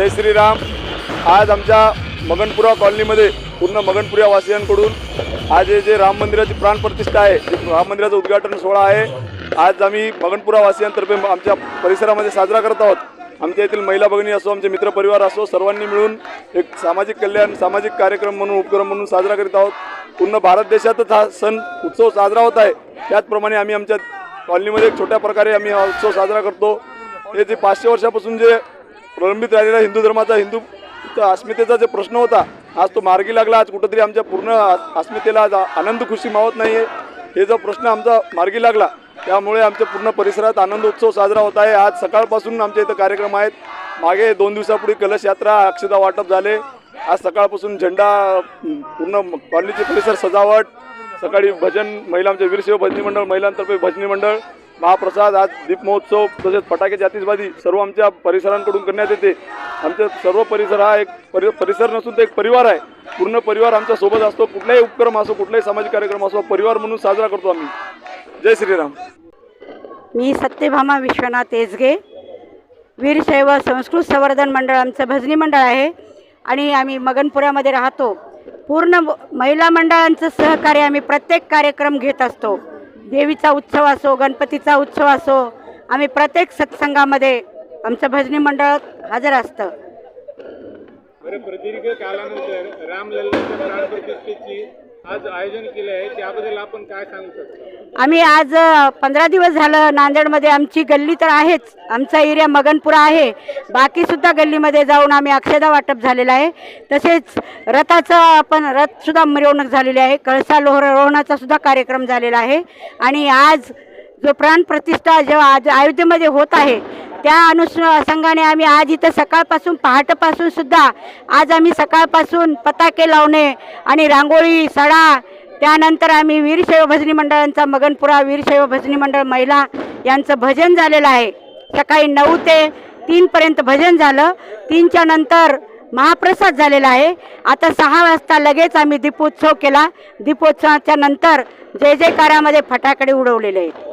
जय श्रीराम. आज आमच्या मगनपुरा कॉलनीमध्ये पूर्ण मगनपुरा वासियांकडून आज हे जे राम मंदिराची प्राणप्रतिष्ठा आहे जे राम मंदिराचं उद्घाटन सोहळा आहे आज आम्ही मगनपुरा वासियांतर्फे आमच्या परिसरामध्ये साजरा करत आहोत. आमच्या येथील महिला भगिनी असो आमचे मित्रपरिवार असो सर्वांनी मिळून एक सामाजिक कल्याण सामाजिक कार्यक्रम म्हणून उपक्रम म्हणून साजरा करीत आहोत. पूर्ण भारत देशातच हा सण उत्सव साजरा होत आहे. त्याचप्रमाणे आम्ही आमच्या कॉलनीमध्ये एक छोट्या प्रकारे आम्ही हा उत्सव साजरा करतो. हे जे पाचशे वर्षापासून जे प्रलंबित राहिलेला हिंदू धर्माचा हिंदू अस्मितेचा जे प्रश्न होता आज तो मार्गी लागला आज कुठंतरी आमच्या पूर्ण अस्मितेला आज आनंद खुशी मावत नाही आहे हे जो प्रश्न आमचा मार्गी लागला त्यामुळे आमच्या पूर्ण परिसरात आनंद उत्सव साजरा होत आहे. आज सकाळपासून आमच्या इथं कार्यक्रम आहेत. मागे दोन दिवसापूर्वी कलश यात्रा अक्षता वाटप झाले. आज सकाळपासून झेंडा पूर्ण कॉलनीचे परिसर सजावट सकाळी भजन महिला आमच्या वीरशैव भजनी मंडळ महिलांतर्फे भजनी मंडळ महाप्रसाद आज दीपमहोत्सव तसेच फटाके जातीसबाजी सर्व आमच्या परिसरांकडून करण्यात येते. आमचा सर्व परिसर हा एक परि परिसर नसून तो एक परिवार आहे. पूर्ण परिवार आमच्यासोबत असतो. कुठलाही उपक्रम असो कुठलाही सामाजिक कार्यक्रम असो परिवार म्हणून साजरा करतो आम्ही. जय श्रीराम. मी सत्यभामा विश्वनाथ एजगे वीरशैव संस्कृत संवर्धन मंडळ आमचं भजनी मंडळ आहे आणि आम्ही मगनपुऱ्यामध्ये राहतो. पूर्ण म- महिला मंडळांचं सहकार्य आम्ही प्रत्येक कार्यक्रम घेत असतो. देवीचा उत्सव असो गणपतीचा उत्सव असो आम्ही प्रत्येक सत्संगामध्ये आमचं भजनी मंडळ हजर असतं. प्रदीर्घ कालानंतर रामलल्लाच्या प्राणप्रतिष्ठेची आज आयोजन केले आहे त्याबद्दल आपण काय सांगू शकतो? आम्ही आज पंधरा दिवस झालं नांदेडमध्ये आमची गल्ली तर आहेच. आमचा एरिया मगनपुरा आहे. बाकीसुद्धा गल्लीमध्ये जाऊन आम्ही अक्षदा वाटप झालेलं आहे. तसेच रथाचं आपण रथसुद्धा मिरवणूक झालेली आहे. कळसा लोह रोहणाचा सुद्धा कार्यक्रम झालेला आहे. आणि आज जो प्राणप्रतिष्ठा जेव्हा आज अयोध्येमध्ये होत आहे त्या अनुषंगाने आम्ही आज इथं सकाळपासून पहाटेपासून सुद्धा आज आम्ही सकाळपासून पताके लावणे आणि रांगोळी सडा त्यानंतर आम्ही वीरशैव भजनी मंडळांचा मगनपुरा वीरशैव भजनी मंडळ महिला यांचं भजन झालेलं आहे. सकाळी नऊ ते तीनपर्यंत भजन झालं. तीनच्या नंतर महाप्रसाद झालेला आहे. आता सहा वाजता लगेच आम्ही दीपोत्सव केला. दीपोत्सवाच्या नंतर जय जयकारामध्ये फटाकडे उडवलेले. आहेत